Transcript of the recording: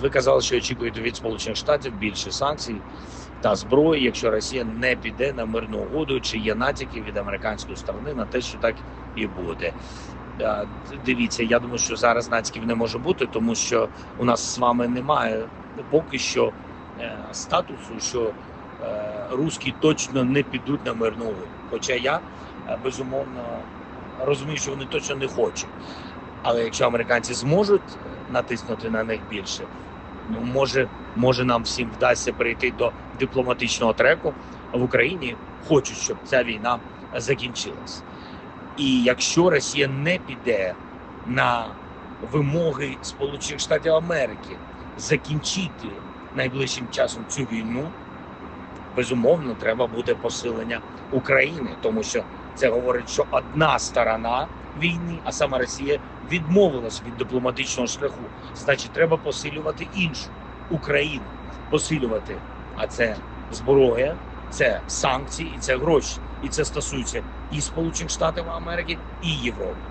Ви казали, що очікуєте від Сполучених Штатів більше санкцій та зброї, якщо Росія не піде на мирну угоду, чи є натяки від американської сторони на те, що так і буде. Е, Дивіться, я думаю, що зараз натяків не може бути, тому що у нас з вами немає поки що е, статусу, що е, русські точно не підуть на мирну угоду. Хоча я безумовно розумію, що вони точно не хочуть. Але якщо американці зможуть натиснути на них більше, ну може, може нам всім вдасться прийти до дипломатичного треку в Україні. Хочуть, щоб ця війна закінчилась. І якщо Росія не піде на вимоги Сполучених Штатів Америки закінчити найближчим часом цю війну, безумовно, треба буде посилення України, тому що це говорить, що одна сторона війни, а саме Росія, відмовилась від дипломатичного шляху. Значить, треба посилювати іншу Україну, посилювати. А це зброя, це санкції, і це гроші. І це стосується і Сполучених Штатів Америки, і Європи.